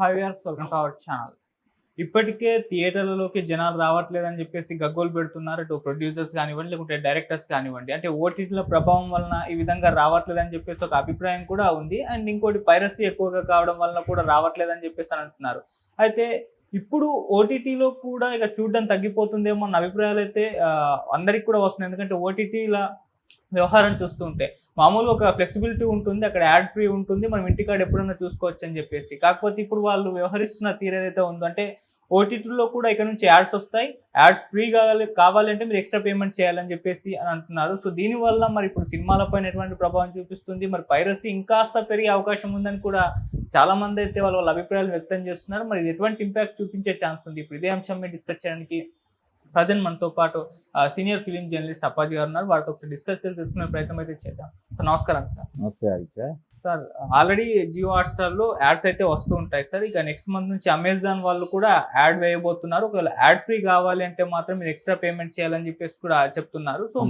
Hi years welcome to our channel ఇప్పటికే థియేటర్లలోకి జనాలు రావట్లేదని చెప్పేసి గగ్గోలు పెడుతున్నారు. ఇటు ప్రొడ్యూసర్స్ కానివ్వండి లేకుంటే డైరెక్టర్స్ కానివ్వండి. అంటే ఓటీటీల ప్రభావం వలన ఈ విధంగా రావట్లేదని చెప్పేసి ఒక అభిప్రాయం కూడా ఉంది. అండ్ ఇంకోటి పైరసీ ఎక్కువగా కావడం వలన కూడా రావట్లేదని చెప్పేసి అని అంటున్నారు. అయితే ఇప్పుడు ఓటీటీలో కూడా ఇక చూడడం తగ్గిపోతుందేమో అన్న అభిప్రాయాలు అయితే అందరికి కూడా వస్తున్నాయి. ఎందుకంటే ఓటీటీల వ్యవహారం చూస్తుంటే. మామూలుగా ఒక ఫ్లెక్సిబిలిటీ ఉంటుంది అక్కడ యాడ్ ఫ్రీ ఉంటుంది మనం ఇంటికాడ ఎప్పుడైనా చూసుకోవచ్చు అని చెప్పేసి. కాకపోతే ఇప్పుడు వాళ్ళు వ్యవహరిస్తున్న తీరు ఏదైతే ఉందో అంటే ఓటీటీలో కూడా ఇక్కడ నుంచి యాడ్స్ వస్తాయి. యాడ్స్ ఫ్రీ కావాలి కావాలంటే మీరు ఎక్స్ట్రా పేమెంట్ చేయాలని చెప్పేసి అని అంటున్నారు. సో దీనివల్ల మరి ఇప్పుడు సినిమాలపైన ఎటువంటి ప్రభావం చూపిస్తుంది? మరి పైరసీ ఇంకాస్త పెరిగే అవకాశం ఉందని కూడా చాలా మంది అయితే వాళ్ళ వాళ్ళ అభిప్రాయాలు వ్యక్తం చేస్తున్నారు. మరి ఇది ఎటువంటి ఇంపాక్ట్ చూపించే ఛాన్స్ ఉంది? ఇప్పుడు ఇదే అంశం మీద డిస్కస్ చేయడానికి ప్రజెంట్ మనతో పాటు సీనియర్ ఫిలిం జర్నలిస్ట్ అప్పాజీ గారు ఉన్నారు. వారితో ఒకసారి డిస్కస్ చేసి తెలుసుకునే ప్రయత్నం అయితే చేద్దాం. సార్ నమస్కారం సార్. నమస్తే సార్ ఆల్రెడీ జియో హాట్స్టార్లో యాడ్స్ అయితే వస్తూ ఉంటాయి సార్. ఇక నెక్స్ట్ మంత్ నుంచి అమెజాన్ వాళ్ళు కూడా యాడ్ వేయబోతున్నారు. ఒకవేళ యాడ్ ఫ్రీ కావాలి అంటే మాత్రం మీరు ఎక్స్ట్రా పేమెంట్ చేయాలని చెప్పేసి కూడా చెప్తున్నారు. సో.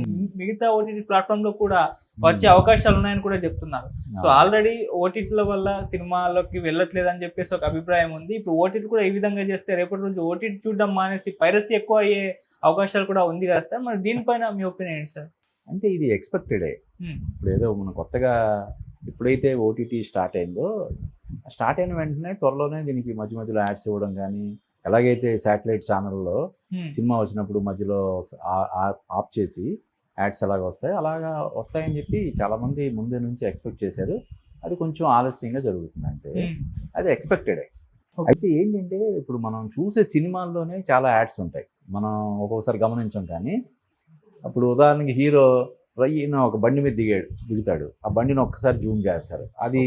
మిగతా ఓటీటీ ప్లాట్ఫామ్లో కూడా వచ్చే అవకాశాలు ఉన్నాయని కూడా చెప్తున్నారు. సో ఆల్రెడీ ఓటీటీల వల్ల సినిమాలోకి వెళ్ళట్లేదు అని చెప్పేసి ఒక అభిప్రాయం ఉంది. ఇప్పుడు ఓటీటీ కూడా ఈ విధంగా చేస్తే రేపటి రోజు ఓటీటీ చూడడం మానేసి పైరసీ ఎక్కువ అయ్యే అవకాశాలు కూడా ఉంది కదా సార్? మరి దీనిపైన మీ ఒపీనియన్ ఏంటి సార్? అంటే ఇది ఎక్స్పెక్టెడే. ఇప్పుడు ఏదో మనం కొత్తగా ఎప్పుడైతే ఓటీటీ స్టార్ట్ అయిందో స్టార్ట్ అయిన వెంటనే త్వరలోనే దీనికి మధ్య మధ్యలో యాడ్స్ ఇవ్వడం కానీ ఎలాగైతే శాటిలైట్ ఛానల్లో. సినిమా వచ్చినప్పుడు మధ్యలో ఆఫ్ చేసి యాడ్స్ ఎలాగ వస్తాయి అలాగా వస్తాయని చెప్పి చాలామంది ముందే నుంచి ఎక్స్పెక్ట్ చేశారు. అది కొంచెం ఆలస్యంగా జరుగుతుంది అంటే. అది ఎక్స్పెక్టెడే. అయితే ఏంటంటే ఇప్పుడు మనం చూసే సినిమాల్లోనే చాలా యాడ్స్ ఉంటాయి. మనం ఒక్కొక్కసారి గమనించాం కానీ అప్పుడు ఉదాహరణకి హీరో రయ్యిన ఒక బండి మీద దిగాడు దిగుతాడు. ఆ బండిని ఒక్కసారి జూమ్ చేస్తారు. అది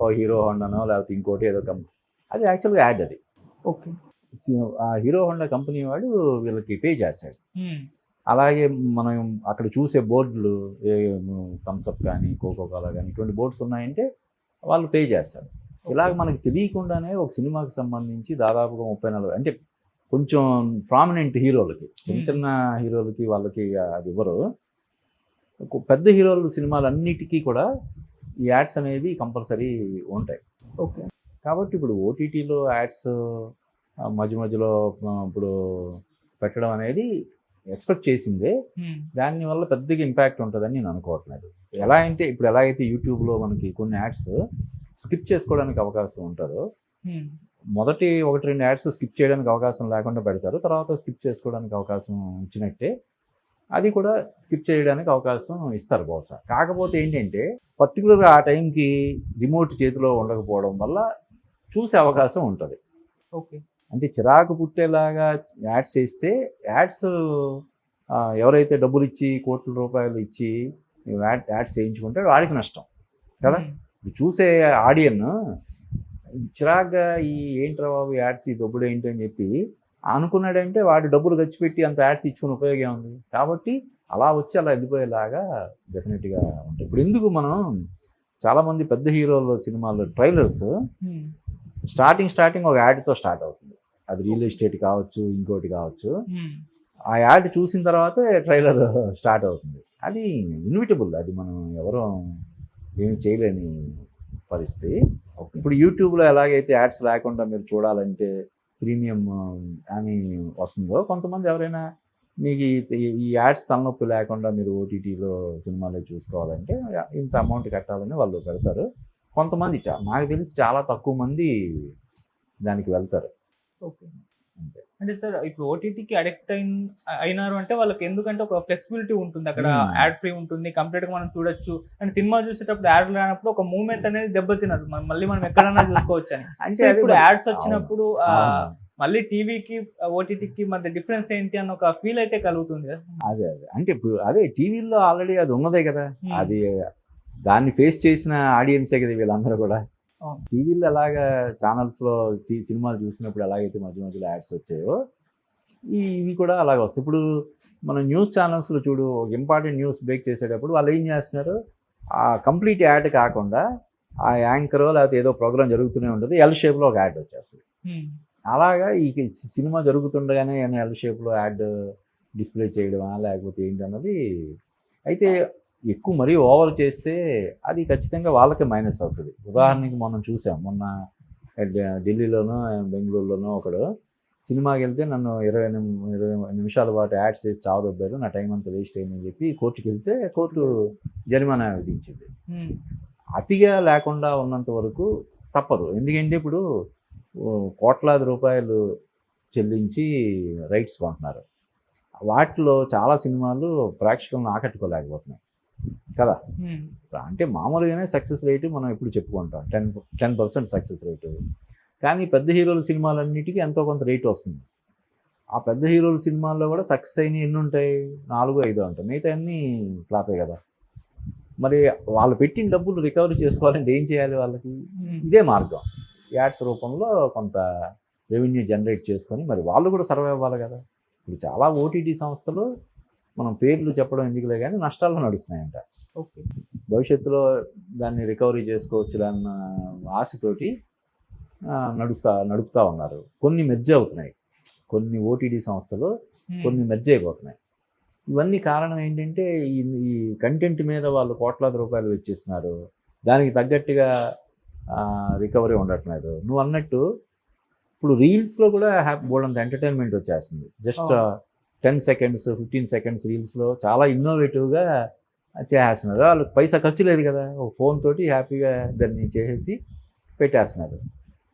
ఓ హీరో హోండానో లేకపోతే ఇంకోటి ఏదో కంపెనీ అది యాక్చువల్గా యాడ్ అది. ఓకే. ఆ హీరో హోండా కంపెనీ వాడు వీళ్ళకి పే చేస్తాడు. అలాగే మనం అక్కడ చూసే బోర్డులు ఏ థమ్స్అప్ కానీ కోకో కోలా కానీ ఇటువంటి బోర్డ్స్ ఉన్నాయంటే వాళ్ళు పే చేస్తారు. ఇలాగ మనకి తెలియకుండానే ఒక సినిమాకి సంబంధించి దాదాపుగా ముప్పై నలభై అంటే కొంచెం ప్రామినెంట్ హీరోలకి చిన్న. చిన్న హీరోలకి వాళ్ళకి అది ఇవ్వరు. పెద్ద హీరోల సినిమాలన్నిటికీ కూడా ఈ యాడ్స్ అనేవి కంపల్సరీ ఉంటాయి. ఓకే. కాబట్టి ఇప్పుడు ఓటీటీలో యాడ్స్ మధ్య మధ్యలో ఇప్పుడు పెట్టడం అనేది ఎక్స్పెక్ట్ చేసిందే. దానివల్ల పెద్దగా ఇంపాక్ట్ ఉంటుందని నేను అనుకోవట్లేదు. ఎలా అంటే ఇప్పుడు ఎలా అయితే యూట్యూబ్లో మనకి కొన్ని యాడ్స్ స్కిప్ చేసుకోవడానికి అవకాశం ఉంటుందో. మొదటి ఒకటి రెండు యాడ్స్ స్కిప్ చేయడానికి అవకాశం లేకుండా పెడతారు. తర్వాత స్కిప్ చేసుకోవడానికి అవకాశం ఇచ్చినట్టే అది కూడా స్కిప్ చేయడానికి అవకాశం ఇస్తారు బహుశా. కాకపోతే ఏంటంటే పర్టికులర్గా ఆ టైంకి రిమోట్ చేతిలో ఉండకపోవడం వల్ల చూసే అవకాశం ఉంటుంది. ఓకే. అంటే చిరాకు పుట్టేలాగా యాడ్స్ వేస్తే యాడ్స్ ఎవరైతే డబ్బులు ఇచ్చి కోట్ల రూపాయలు ఇచ్చి యాడ్ యాడ్స్ చేయించుకుంటే వాడికి నష్టం. కదా. ఇప్పుడు చూసే ఆడియన్ చిరాగ్గా ఈ ఏంట్రా బాబు యాడ్స్ ఈ డబ్బులు ఏంటి అని చెప్పి అనుకున్నాడంటే వాడు డబ్బులు ఖర్చు పెట్టి అంత యాడ్స్ ఇచ్చుకుని ఉపయోగం ఉంది కాబట్టి అలా వచ్చి అలా వెళ్ళిపోయేలాగా డెఫినెట్గా ఉంటాయి. ఇప్పుడు ఎందుకు మనం చాలామంది పెద్ద హీరోల సినిమాల్లో ట్రైలర్స్. స్టార్టింగ్ స్టార్టింగ్ ఒక యాడ్తో స్టార్ట్ అవుతుంది. అది రియల్ ఎస్టేట్ కావచ్చు ఇంకోటి కావచ్చు. Hmm. ఆ యాడ్ చూసిన తర్వాతే ట్రైలర్ స్టార్ట్ అవుతుంది. అది ఇన్విటబుల్ అది మనం ఎవరూ ఏమి చేయలేని పరిస్థితి. ఇప్పుడు యూట్యూబ్లో ఎలాగైతే యాడ్స్ లేకుండా మీరు చూడాలంటే ప్రీమియం అని వస్తుందో కొంతమంది ఎవరైనా మీకు ఈ- ఈ యాడ్స్ తలనొప్పి లేకుండా మీరు ఓటీటీలో సినిమాలో చూసుకోవాలంటే ఇంత అమౌంట్ కట్టాలని వాళ్ళు పెడతారు. కొంతమంది చా- నాకు తెలిసి చాలా తక్కువ మంది దానికి వెళ్తారు. ఓకే అంటే సార్ ఇప్పుడు ఓటీటీకి అడిక్ట్ అయిన అయినారు అంటే వాళ్ళకి ఎందుకంటే ఒక ఫ్లెక్సిబిలిటీ ఉంటుంది. అక్కడ Hmm. యాడ్ ఫ్రీ ఉంటుంది కంప్లీట్గా మనం చూడొచ్చు. అండ్ సినిమా చూసేటప్పుడు యాడ్ రానప్పుడు ఒక మూమెంట్ అనేది దెబ్బతినదు. మనం మళ్ళీ మనం ఎక్కడైనా చూసుకోవచ్చు అని. అంటే ఇప్పుడు యాడ్స్ వచ్చినప్పుడు. మళ్ళీ టీవీకి ఓటీటీకి మధ్య డిఫరెన్స్ ఏంటి అన్న ఒక ఫీల్ అయితే కలుగుతుంది కదా. అదే అదే. అంటే ఇప్పుడు అదే టీవీలో ఆల్రెడీ అది ఉన్నదే కదా. Hmm. అది దాన్ని ఫేస్ చేసిన ఆడియన్సే కదా వీళ్ళందరూ కూడా. టీవీలో ఎలాగా ఛానల్స్లో టీ సినిమాలు చూసినప్పుడు ఎలాగైతే మధ్య మధ్యలో యాడ్స్ వచ్చాయో ఇవి కూడా అలాగ వస్తాయి. ఇప్పుడు మన న్యూస్ ఛానల్స్లో చూడు ఒక ఇంపార్టెంట్ న్యూస్ బ్రేక్ చేసేటప్పుడు వాళ్ళు ఏం చేస్తున్నారు? ఆ కంప్లీట్ యాడ్ కాకుండా ఆ యాంకరో లేకపోతే ఏదో ప్రోగ్రామ్ జరుగుతూనే ఉంటుంది. ఎల్ షేప్లో ఒక యాడ్ వచ్చేస్తుంది. అలాగా ఈ సినిమా జరుగుతుండగానే ఎల్ షేప్లో యాడ్ డిస్ప్లే చేయడమా? లేకపోతే ఏంటి అన్నది అయితే ఎక్కువ మరీ ఓవర్ చేస్తే అది ఖచ్చితంగా వాళ్ళకి మైనస్ అవుతుంది. ఉదాహరణకి మనం చూసాం మొన్న ఢిల్లీలోనో బెంగళూరులోనో ఒకడు సినిమాకి వెళ్తే నన్ను ఇరవై ఇరవై నిమిషాల పాటు యాడ్స్ చేసి చావదొబ్బారు నా టైం అంతా వేస్ట్ అయిందని చెప్పి కోర్టుకి వెళ్తే కోర్టు జరిమానా విధించింది. అతిగా లేకుండా ఉన్నంత వరకు తప్పదు. ఎందుకంటే ఇప్పుడు కోట్లాది రూపాయలు చెల్లించి రైట్స్ కొంటున్నారు. వాటిలో చాలా సినిమాలు ప్రేక్షకులను ఆకట్టుకోలేకపోతున్నాయి. కదా? అంటే మామూలుగానే సక్సెస్ రేటు మనం ఎప్పుడు చెప్పుకుంటాం. Ten ten percent success rate కానీ పెద్ద హీరోల సినిమాలన్నిటికీ ఎంతో కొంత రేట్ వస్తుంది. ఆ పెద్ద హీరోల సినిమాల్లో కూడా సక్సెస్ అయినవి ఎన్ని ఉంటాయి? నాలుగు ఐదు ఉంటాయి మిగతా అన్నీ ఫ్లాపే కదా? మరి వాళ్ళు పెట్టిన డబ్బులు రికవరీ చేసుకోవాలంటే ఏం చేయాలి వాళ్ళకి? ఇదే మార్గం. యాడ్స్ రూపంలో కొంత రెవెన్యూ జనరేట్ చేసుకొని మరి వాళ్ళు కూడా సర్వే అవ్వాలి కదా? ఇప్పుడు చాలా ఓటీటీ సంస్థలు మనం పేర్లు చెప్పడం ఎందుకులే కానీ నష్టాల్లో నడుస్తున్నాయంట. ఓకే. భవిష్యత్తులో దాన్ని రికవరీ చేసుకోవచ్చు అన్న ఆశతోటి నడుస్తా నడుపుతా ఉన్నారు. కొన్ని మెర్జ్ అవుతున్నాయి. కొన్ని ఓటీటీ సంస్థలు కొన్ని మెర్జ్ అయిపోతున్నాయి. ఇవన్నీ కారణం ఏంటంటే ఈ ఈ కంటెంట్ మీద వాళ్ళు కోట్లాది రూపాయలు వెచ్చిస్తున్నారు. దానికి తగ్గట్టుగా రికవరీ ఉండట్లేదు. నువ్వు అన్నట్టు ఇప్పుడు రీల్స్లో కూడా హ్యాపీ బోల్డ్ ఎంటర్టైన్మెంట్ వచ్చేస్తుంది. Just ten seconds fifteen seconds రీల్స్లో చాలా ఇన్నోవేటివ్గా చేసేస్తున్నారు వాళ్ళకి పైసా ఖర్చు లేదు కదా. ఒక ఫోన్ తోటి హ్యాపీగా దాన్ని చేసేసి పెట్టేస్తున్నారు.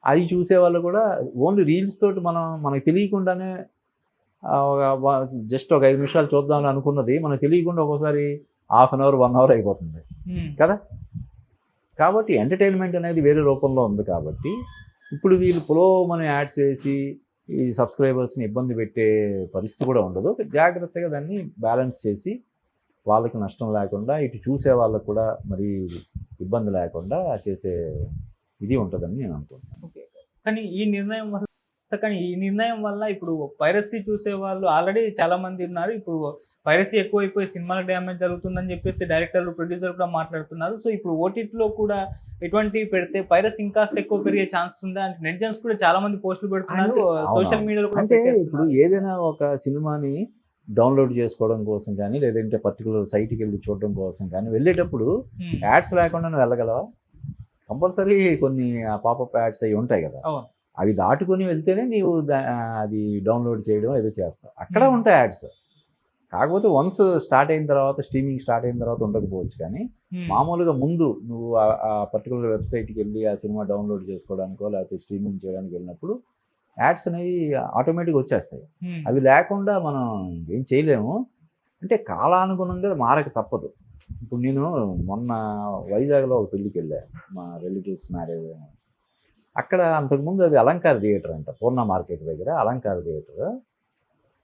అది చూసే వాళ్ళు కూడా ఓన్లీ రీల్స్ తోటి మనం మనకు తెలియకుండానే జస్ట్ ఒక ఐదు నిమిషాలు చూద్దామని అనుకున్నది మనకు తెలియకుండా ఒక్కోసారి half an hour one hour అయిపోతుంది. ఉమ్, కదా? కాబట్టి ఎంటర్టైన్మెంట్ అనేది వేరే రూపంలో ఉంది కాబట్టి ఇప్పుడు వీళ్ళు పులోమని యాడ్స్ వేసి ఈ సబ్స్క్రైబర్స్ని ఇబ్బంది పెట్టే పరిస్థితి కూడా ఉండదు. జాగ్రత్తగా దాన్ని బ్యాలెన్స్ చేసి వాళ్ళకి నష్టం లేకుండా ఇటు చూసే వాళ్ళకు కూడా మరి ఇబ్బంది లేకుండా చేసే ఇది ఉంటుందని నేను అనుకుంటున్నాను. ఓకే. కానీ ఈ నిర్ణయం వల్ల కానీ ఈ నిర్ణయం వల్ల ఇప్పుడు పైరసీ చూసే వాళ్ళు ఆల్రెడీ చాలా మంది ఉన్నారు. ఇప్పుడు పైరసీ ఎక్కువైపోయి సినిమాలకు డ్యామేజ్ జరుగుతుందని చెప్పేసి డైరెక్టర్లు ప్రొడ్యూసర్ కూడా మాట్లాడుతున్నారు. సో ఇప్పుడు ఓటీటీలో కూడా ఎటువంటి పెడితే పైరసీ ఇంకాస్త ఎక్కువ పెరిగే ఛాన్స్ ఉందా? అంటే నెట్జన్స్ కూడా చాలా మంది పోస్టులు పెడుతున్నారు. సోషల్ మీడియాలో కూడా అంటే ఇప్పుడు పెట్టేస్తున్నారు. ఏదైనా ఒక సినిమాని డౌన్లోడ్ చేసుకోవడం కోసం కానీ లేదంటే పర్టికులర్ సైట్కి వెళ్ళి చూడడం కోసం కానీ వెళ్ళేటప్పుడు యాడ్స్ లేకుండా నువ్వు వెళ్ళగలవా? కంపల్సరీ కొన్ని పాపప్ యాడ్స్ అవి ఉంటాయి కదా. అవును. అవి దాటుకొని వెళ్తేనే నీవు అది డౌన్లోడ్ చేయడం ఏదో చేస్తావు. అక్కడ Hmm. ఉంటాయి యాడ్స్. కాకపోతే వన్స్ స్టార్ట్ అయిన తర్వాత స్ట్రీమింగ్ స్టార్ట్ అయిన తర్వాత ఉండకపోవచ్చు కానీ ఉమ్, మామూలుగా ముందు నువ్వు ఆ- పర్టికులర్ వెబ్సైట్కి వెళ్ళి ఆ సినిమా డౌన్లోడ్ చేసుకోవడానికో లేకపోతే స్ట్రీమింగ్ చేయడానికి వెళ్ళినప్పుడు యాడ్స్ అనేవి ఆటోమేటిక్గా వచ్చేస్తాయి. ఉమ్, అవి లేకుండా మనం ఏం చేయలేము. అంటే కాలానుగుణంగా మారక తప్పదు. ఇప్పుడు నేను మొన్న వైజాగ్లో ఒక పెళ్ళికి వెళ్ళా. మా రిలేటివ్స్ మ్యారేజ్ అక్కడ అంతకుముందు అది అలంకార థియేటర్ అంట పూర్ణ మార్కెట్ దగ్గర అలంకార థియేటర్.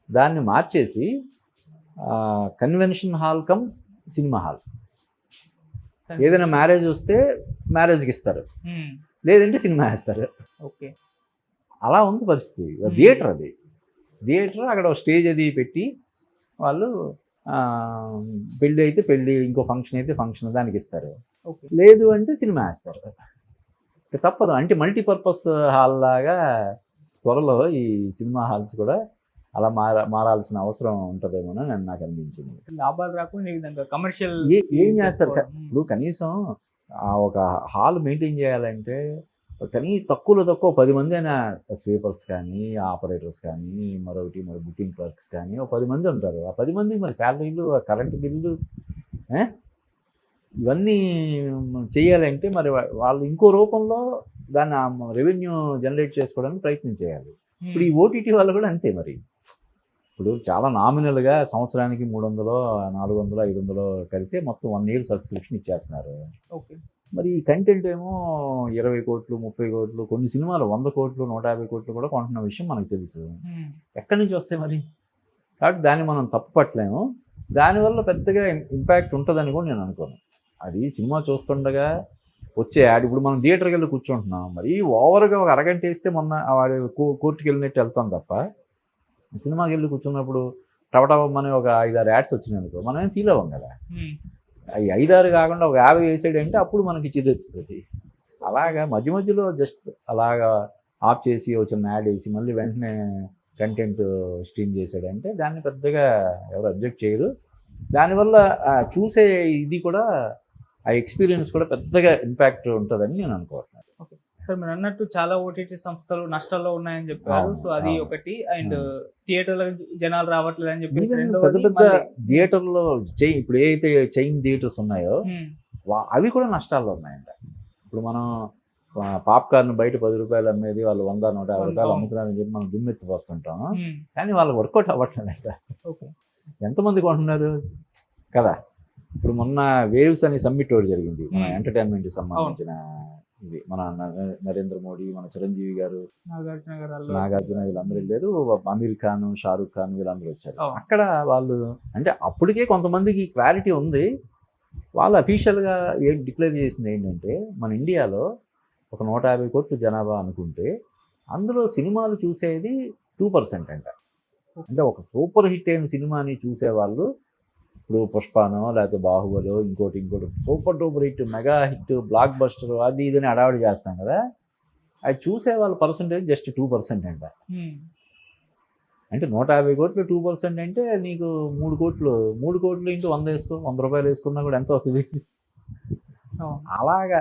దాన్ని మార్చేసి convention hall cum cinema hall ఏదైనా మ్యారేజ్ వస్తే మ్యారేజ్కి ఇస్తారు. ఉమ్, లేదంటే సినిమా వేస్తారు. ఓకే అలా ఉంది పరిస్థితి. థియేటర్ అది. థియేటర్ అక్కడ ఒక స్టేజ్ అది పెట్టి వాళ్ళు పెళ్ళి అయితే పెళ్ళి ఇంకో ఫంక్షన్ అయితే ఫంక్షన్ దానికి ఇస్తారు. లేదు అంటే సినిమా వేస్తారు. తప్పదు. అంటే మల్టీపర్పస్ హాల్ లాగా త్వరలో ఈ సినిమా హాల్స్ కూడా అలా మార మారాల్సిన అవసరం ఉంటుందేమో అని నాకు అనిపించింది. లాభాలు రాకుండా ఈ విధంగా కమర్షియల్ ఏ- చేస్తారు? ఇప్పుడు కనీసం ఆ ఒక హాల్ మెయింటైన్ చేయాలంటే కనీ తక్కువలో తక్కువ పది మంది అయినా స్వీపర్స్ కానీ ఆపరేటర్స్ కానీ మరొకటి మరి బుకింగ్ క్లర్క్స్ కానీ ఒక పది మంది ఉంటారు. ఆ పది మందికి మరి శాలరీలు కరెంటు బిల్లు? ఇవన్నీ చేయాలంటే మరి వాళ్ళు ఇంకో రూపంలో దాన్ని రెవెన్యూ జనరేట్ చేసుకోవడానికి ప్రయత్నం చేయాలి. ఇప్పుడు ఈ ఓటీటీ వాళ్ళు కూడా అంతే మరి. ఇప్పుడు చాలా నామినల్గా సంవత్సరానికి మూడు వందలు నాలుగు వందలు ఐదు వందలు కడితే మొత్తం వన్ ఇయర్ సబ్స్క్రిప్షన్ ఇచ్చేస్తున్నారు. ఓకే. మరి ఈ కంటెంట్ ఏమో ఇరవై కోట్లు ముప్పై కోట్లు కొన్ని సినిమాలు వంద కోట్లు నూట యాభై కోట్లు కూడా కొంటున్న విషయం మనకు తెలుసు. ఎక్కడి నుంచి వస్తాయి మరి? కాబట్టి దాన్ని మనం తప్పు పట్టలేము దానివల్ల పెద్దగా ఇంపాక్ట్ ఉంటుందని కూడా నేను అనుకోను. అది సినిమా చూస్తుండగా వచ్చే యాడ్ ఇప్పుడు మనం థియేటర్కి వెళ్ళి కూర్చుంటున్నాం. మరి ఓవర్గా ఒక అరగంట వేస్తే మొన్న వాడు కోర్టుకి వెళ్ళినట్టు వెళ్తాం తప్ప సినిమాకి వెళ్ళి కూర్చున్నప్పుడు టవటవమ్మని ఒక ఐదారు యాడ్స్ వచ్చినాయి అనుకో మనం ఏం ఫీల్ అవ్వం కదా? ఈ ఐదారు కాకుండా ఒక యాభై వేసాడంటే అప్పుడు మనకి చిరెత్తుతుంది అలాగా మధ్య మధ్యలో జస్ట్ అలాగా ఆఫ్ చేసి ఒక చిన్న యాడ్ వేసి మళ్ళీ వెంటనే కంటెంట్ స్ట్రీమ్ చేశాడంటే దాన్ని పెద్దగా ఎవరు అబ్జెక్ట్ చేయరు. దానివల్ల చూసే ఇది కూడా ఆ ఎక్స్పీరియన్స్ కూడా పెద్దగా ఇంపాక్ట్ ఉంటుందని నేను అనుకోవట్లేదు. సార్ మీరు అన్నట్టు చాలా ఓటీటీ సంస్థలు నష్టాల్లో ఉన్నాయని చెప్పారు. సో అది. ఒకటి. అండ్ అవును. థియేటర్ల జనాలు రావట్లేదు అని చెప్పి పెద్ద పెద్ద థియేటర్లో చైన్ ఇప్పుడు ఏదైతే చైన్ థియేటర్స్ ఉన్నాయో అవి కూడా నష్టాల్లో ఉన్నాయంట. ఇప్పుడు మనం పాప్కార్న్ బయట పది రూపాయలు అమ్మేది వాళ్ళు వంద నూట యాభై రూపాయలు. అమ్ముతున్నారని చెప్పి మనం దుమ్మెత్తి పోస్తుంటాం కానీ వాళ్ళకి వర్కౌట్ అవ్వట్లేదంట. ఓకే. ఎంతమంది కొంటున్నారు? కదా. ఇప్పుడు మొన్న వేవ్స్ అనే సమ్మిట్ ఒకటి జరిగింది మన. ఎంటర్టైన్మెంట్ సంబంధించిన ఇది మన నరేంద్ర మోడీ మన చిరంజీవి గారు నాగార్జున వీళ్ళందరూ వెళ్ళారు అమీర్ ఖాన్ షారూక్ ఖాన్ వీళ్ళందరూ వచ్చారు. అక్కడ వాళ్ళు అంటే అప్పటికే కొంతమందికి క్లారిటీ ఉంది వాళ్ళు అఫీషియల్గా ఏం డిక్లేర్ చేసింది ఏంటంటే మన ఇండియాలో ఒక నూట యాభై కోట్ల జనాభా అనుకుంటే అందులో సినిమాలు చూసేది టూ పర్సెంట్ అంట అంటే ఒక సూపర్ హిట్ అయిన సినిమాని చూసేవాళ్ళు ఇప్పుడు పుష్పానో లేకపోతే బాహుబలో ఇంకోటి ఇంకోటి. Super duper hit mega hit blockbuster అది ఇదని అడావిడి చేస్తాం కదా. అది చూసే వాళ్ళ పర్సంటేజ్ జస్ట్ టూ పర్సెంట్ అంట. అంటే నూట యాభై కోట్లు టూ పర్సెంట్ అంటే నీకు మూడు కోట్లు మూడు కోట్లు ఇంటూ వంద వేసుకో వంద రూపాయలు వేసుకున్నా కూడా ఎంత వస్తుంది. అలాగా.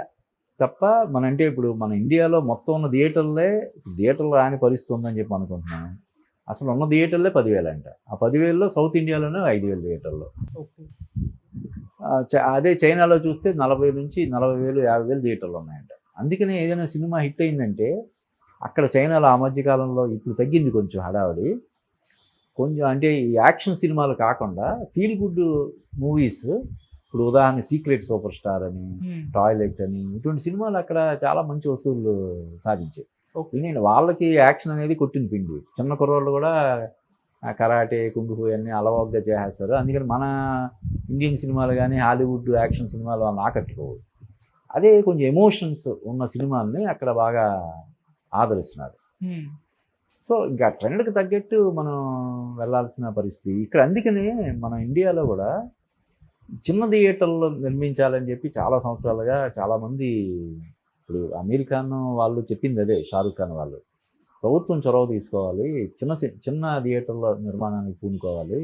తప్ప మన అంటే ఇప్పుడు మన ఇండియాలో మొత్తం ఉన్న థియేటర్లే థియేటర్లు రాని పరిస్థితి ఉందని చెప్పి అనుకుంటున్నాను. అసలు ఉన్న థియేటర్లే పదివేలు అంట ఆ పదివేల్లో సౌత్ ఇండియాలోనే ఐదు వేలు థియేటర్లు. అదే చైనాలో చూస్తే నలభై నుంచి నలభై వేలు యాభై వేలు థియేటర్లు ఉన్నాయంట. అందుకనే ఏదైనా సినిమా హిట్ అయిందంటే అక్కడ చైనాలో ఆ మధ్య కాలంలో ఇప్పుడు తగ్గింది కొంచెం హడావిడి. కొంచెం అంటే ఈ యాక్షన్ సినిమాలు కాకుండా ఫీల్ గుడ్ మూవీస్ ఇప్పుడు ఉదాహరణ సీక్రెట్ సూపర్ స్టార్ అని టాయిలెట్ అని ఇటువంటి సినిమాలు అక్కడ చాలా మంచి వసూళ్ళు సాధించాయి. నేను వాళ్ళకి యాక్షన్ అనేది కొట్టిన పిండి. చిన్న కుర్రోళ్ళు కూడా ఆ కరాటే కుంగుఫు అన్నీ అలవాటుగా చేసేస్తారు. అందుకని మన ఇండియన్ సినిమాలు కానీ హాలీవుడ్ యాక్షన్ సినిమాలు వాళ్ళని ఆకట్టుకోవు. అదే కొంచెం ఎమోషన్స్ ఉన్న సినిమాల్ని అక్కడ బాగా ఆదరిస్తున్నారు. సో ఇంకా ట్రెండ్కి తగ్గట్టు మనం వెళ్ళాల్సిన పరిస్థితి. ఇక్కడ అందుకనే మన ఇండియాలో కూడా చిన్న థియేటర్లో నిర్మించాలని చెప్పి చాలా సంవత్సరాలుగా చాలామంది ఇప్పుడు అమీర్ ఖాన్ వాళ్ళు చెప్పింది అదే షారుఖ్ ఖాన్ వాళ్ళు. ప్రభుత్వం చొరవ తీసుకోవాలి చిన్న చిన్న థియేటర్ల నిర్మాణానికి పూనుకోవాలి.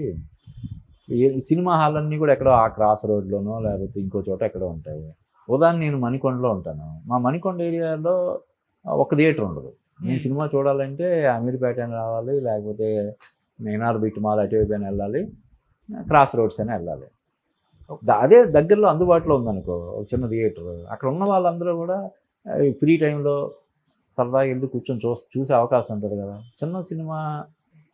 సినిమా హాల్ అన్నీ కూడా ఎక్కడో ఆ క్రాస్ రోడ్లోనో లేకపోతే ఇంకో చోట ఎక్కడో ఉంటాయి. ఉదాహరణ నేను మణికొండలో ఉంటాను. మా మణికొండ ఏరియాలో ఒక థియేటర్ ఉండదు. నేను సినిమా చూడాలంటే అమీర్పేట రావాలి లేకపోతే నేనార్ బిట్ మాల్ అటువైపు అని వెళ్ళాలి క్రాస్ రోడ్స్ అని వెళ్ళాలి. అదే దగ్గరలో అందుబాటులో ఉందనుకో ఒక చిన్న థియేటర్. అక్కడ ఉన్న వాళ్ళందరూ కూడా ఫ్రీ టైంలో సరదాగా వెళ్ళి కూర్చొని చూ చూసే అవకాశం ఉంటుంది కదా. చిన్న సినిమా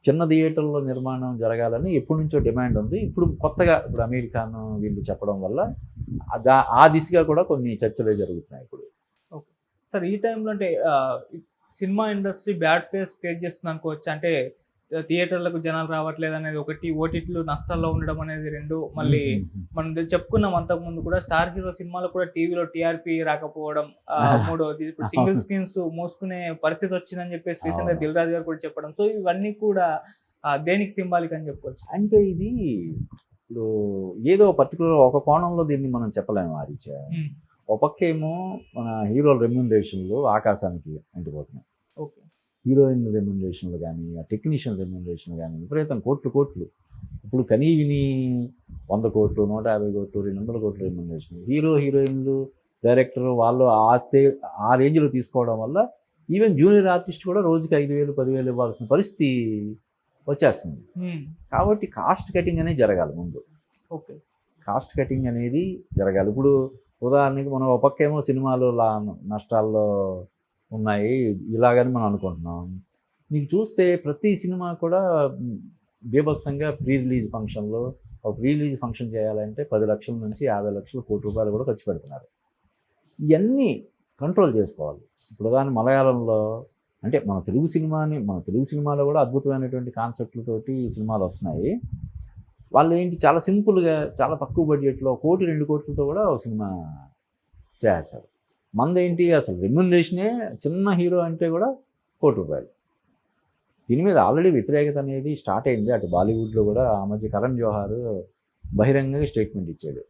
చిన్న థియేటర్లో నిర్మాణం జరగాలని ఎప్పటి నుంచో డిమాండ్ ఉంది. ఇప్పుడు కొత్తగా ఇప్పుడు అమీర్ ఖాన్ వీళ్ళు చెప్పడం వల్ల ఆ దిశగా కూడా కొన్ని చర్చలే జరుగుతున్నాయి ఇప్పుడు. ఓకే. సార్ ఈ టైంలో అంటే cinema industry bad phase face చేస్తుంది అనుకోవచ్చు అంటే థియేటర్లకు జనాలు రావట్లేదు అనేది ఒకటి ఓటీటీలు నష్టాల్లో ఉండడం అనేది రెండు. మళ్ళీ మనం చెప్పుకున్నాం అంతకు ముందు కూడా స్టార్ హీరో సినిమాలు కూడా టీవీలో టీఆర్పీ రాకపోవడం ఆ, మూడోది. ఇప్పుడు సింగిల్ స్క్రీన్స్ మూసుకునే పరిస్థితి వచ్చిందని చెప్పేసి రీసెంట్గా. దిల్ రాజు గారు కూడా చెప్పడం. సో ఇవన్నీ కూడా దేనికి సింబాలిక్ అని చెప్పొచ్చు అంటే ఇది ఇప్పుడు ఏదో పర్టికులర్ ఒక కోణంలో దీన్ని మనం చెప్పలేము ఉమ్, ఒక పక్క ఏమో మన హీరోల రెమ్యునరేషన్లు ఆకాశానికి అంటిపోతున్నాయి ఓకే. హీరోయిన్ రెమ్యునరేషన్లు కానీ ఆ టెక్నీషియన్ రెమ్యునరేషన్లు కానీ విపరీతం కోట్లు కోట్లు. ఇప్పుడు కనీ విని వంద కోట్లు నూట యాభై కోట్లు రెండు వందల కోట్లు రెమ్యునరేషన్ హీరో హీరోయిన్లు డైరెక్టర్ వాళ్ళు ఆ స్టే ఆ రేంజ్లో తీసుకోవడం వల్ల ఈవెన్ జూనియర్ ఆర్టిస్ట్ కూడా రోజుకి ఐదు వేలు పదివేలు ఇవ్వాల్సిన పరిస్థితి వచ్చేస్తుంది. కాబట్టి కాస్ట్ కటింగ్ అనేది జరగాలి ముందు. ఓకే. కాస్ట్ కటింగ్ అనేది జరగాలి. ఇప్పుడు ఉదాహరణకి మనం ఒక పక్కేమో సినిమాలు లా నష్టాల్లో ఉన్నాయి. ఇలాగని మనం అనుకుంటున్నాం. నీకు చూస్తే ప్రతి సినిమా కూడా బీభత్సంగా ప్రీ రిలీజ్ ఫంక్షన్లో ఒక ప్రీ రిలీజ్ ఫంక్షన్ చేయాలంటే పది లక్షల నుంచి యాభై లక్షలు కోటి రూపాయలు కూడా ఖర్చు పెడుతున్నారు. ఇవన్నీ కంట్రోల్ చేసుకోవాలి. ఇప్పుడు కానీ మలయాళంలో అంటే మన తెలుగు సినిమాని మన తెలుగు సినిమాలో కూడా అద్భుతమైనటువంటి కాన్సెప్ట్లతోటి సినిమాలు వస్తున్నాయి. వాళ్ళు ఏంటి చాలా సింపుల్గా చాలా తక్కువ బడ్జెట్లో కోటి రెండు కోట్లతో కూడా ఒక సినిమా చేస్తారు మందేంటి? అసలు రెమ్యునరేషనే చిన్న హీరో అంటే కూడా కోటి రూపాయలు. దీని మీద ఆల్రెడీ వ్యతిరేకత అనేది స్టార్ట్ అయింది. అటు బాలీవుడ్లో కూడా ఆ మధ్య కరణ్ జోహార్ బహిరంగంగా స్టేట్మెంట్ ఇచ్చాడు.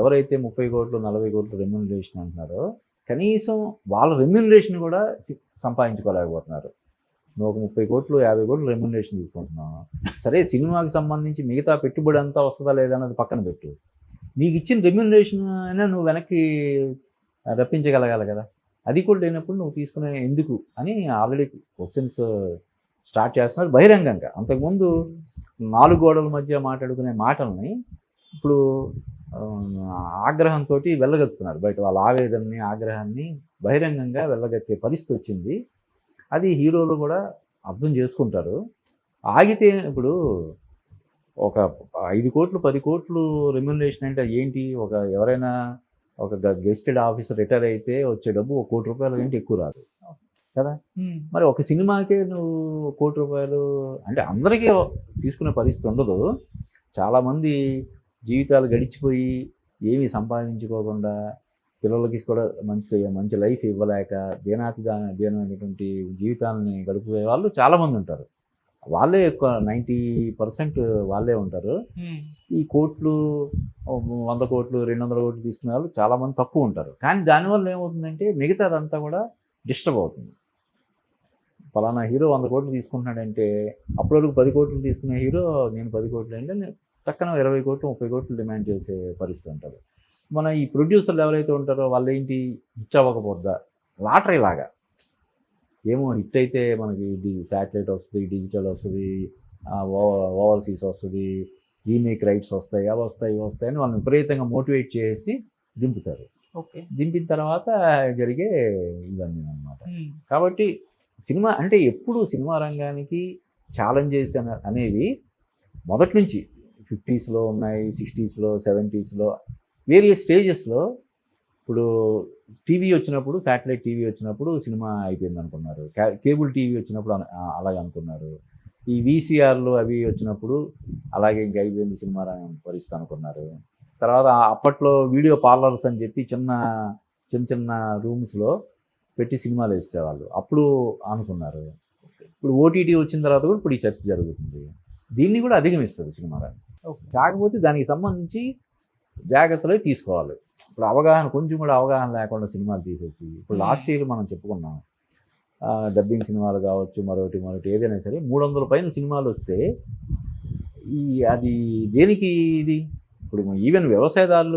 ఎవరైతే ముప్పై కోట్లు నలభై కోట్లు రెమ్యునరేషన్ అంటున్నారో కనీసం వాళ్ళ రెమ్యునరేషన్ కూడా సంపాదించుకోలేకపోతున్నారు. నువ్వు ఒక ముప్పై కోట్లు యాభై కోట్లు రెమ్యునరేషన్ తీసుకుంటున్నావు. సరే సినిమాకి సంబంధించి మిగతా పెట్టుబడి అంతా వస్తుందా లేదా అన్నది పక్కన పెట్టు. నీకు ఇచ్చిన రెమ్యునరేషన్ అయినా నువ్వు వెనక్కి రప్పించగలగాలి కదా. అది కూడా లేనప్పుడు నువ్వు తీసుకునే ఎందుకు అని ఆల్రెడీ క్వశ్చన్స్ స్టార్ట్ చేస్తున్నారు బహిరంగంగా. అంతకుముందు నాలుగు గోడల మధ్య మాట్లాడుకునే మాటల్ని ఇప్పుడు ఆగ్రహంతో వెళ్ళగక్కుతున్నారు బయట వాళ్ళ ఆవేదనని ఆగ్రహాన్ని బహిరంగంగా వెళ్ళగక్కే పరిస్థితి వచ్చింది. అది హీరోలు కూడా అర్థం చేసుకుంటారు. ఆగితే ఇప్పుడు ఒక ఐదు కోట్లు పది కోట్లు రెమ్యునరేషన్ అంటే ఏంటి? ఒక ఎవరైనా ఒక గెస్టెడ్ ఆఫీసర్ రిటైర్ అయితే వచ్చే డబ్బు ఒక కోటి రూపాయల కంటే ఎక్కువ రాదు. ఉమ్, మరి ఒక సినిమాకే నువ్వు కోటి రూపాయలు అంటే అందరికీ తీసుకునే పరిస్థితి ఉండదు. చాలామంది జీవితాలు గడిచిపోయి ఏమీ సంపాదించుకోకుండా పిల్లలకి కూడా మంచి మంచి లైఫ్ ఇవ్వలేక దీనాతి దీనమైనటువంటి జీవితాలని గడిపే వాళ్ళు చాలామంది ఉంటారు. వాళ్ళే ఎక్కువ నైంటీ పర్సెంట్ వాళ్ళే ఉంటారు. ఈ కోట్లు వంద కోట్లు రెండు వందల కోట్లు తీసుకునే వాళ్ళు చాలామంది తక్కువ ఉంటారు. కానీ దానివల్ల ఏమవుతుందంటే మిగతాదంతా కూడా డిస్టర్బ్ అవుతుంది. ఫలానా హీరో వంద కోట్లు తీసుకుంటున్నాడంటే అప్పటి వరకు పది కోట్లు తీసుకునే హీరో నేను పది కోట్లు అంటే నేను పక్కన ఇరవై కోట్లు ముప్పై కోట్లు డిమాండ్ చేసే పరిస్థితి ఉంటుంది. మన ఈ ప్రొడ్యూసర్లు ఎవరైతే ఉంటారో వాళ్ళు ఏంటి హిట్ అవ్వకపోద్దా? లాటరీ లాగా. ఏమో హిట్ అయితే మనకి ఇది శాటిలైట్ వస్తుంది డిజిటల్ వస్తుంది ఓవర్సీస్ వస్తుంది రీమేక్ రైట్స్ వస్తాయి అవి వస్తాయి ఇవి వస్తాయి అని వాళ్ళని విపరీతంగా మోటివేట్ చేసి దింపుతారు. ఓకే. దింపిన తర్వాత జరిగే ఇవన్నీ అన్నమాట. ఉమ్, కాబట్టి సినిమా అంటే ఎప్పుడు సినిమా రంగానికి ఛాలెంజెస్ అన అనేవి మొదటి నుంచి ఫిఫ్టీస్లో ఉన్నాయి సిక్స్టీస్లో సెవెంటీస్లో వేరియస్ స్టేజెస్లో ఇప్పుడు టీవీ వచ్చినప్పుడు శాటిలైట్ టీవీ వచ్చినప్పుడు సినిమా అయిపోయింది అనుకున్నారు కేబుల్ టీవీ వచ్చినప్పుడు అలాగే అనుకున్నారు. ఈ వీసీఆర్లు అవి వచ్చినప్పుడు అలాగే ఇంక అయిపోయింది సినిమా పరిస్థితి అనుకున్నారు. తర్వాత అప్పట్లో వీడియో పార్లర్స్ అని చెప్పి చిన్న చిన్న చిన్న రూమ్స్లో పెట్టి సినిమాలు వేసేవాళ్ళు. అప్పుడు అనుకున్నారు. ఇప్పుడు ఓటీటీ వచ్చిన తర్వాత కూడా ఇప్పుడు ఈ చర్చ జరుగుతుంది. దీన్ని కూడా అధిగమిస్తుంది సినిమా కాకపోతే దానికి సంబంధించి జాగ్రత్తలు తీసుకోవాలి. ఇప్పుడు అవగాహన కొంచెం కూడా అవగాహన లేకుండా సినిమాలు తీసేసి ఇప్పుడు లాస్ట్ ఇయర్ మనం చెప్పుకున్నాం. డబ్బింగ్ సినిమాలు కావచ్చు మరొకటి మరొకటి ఏదైనా సరే మూడు వందల పైన సినిమాలు వస్తే ఈ అది దేనికి ఇది? ఇప్పుడు ఈవెన్ వ్యవసాయదారులు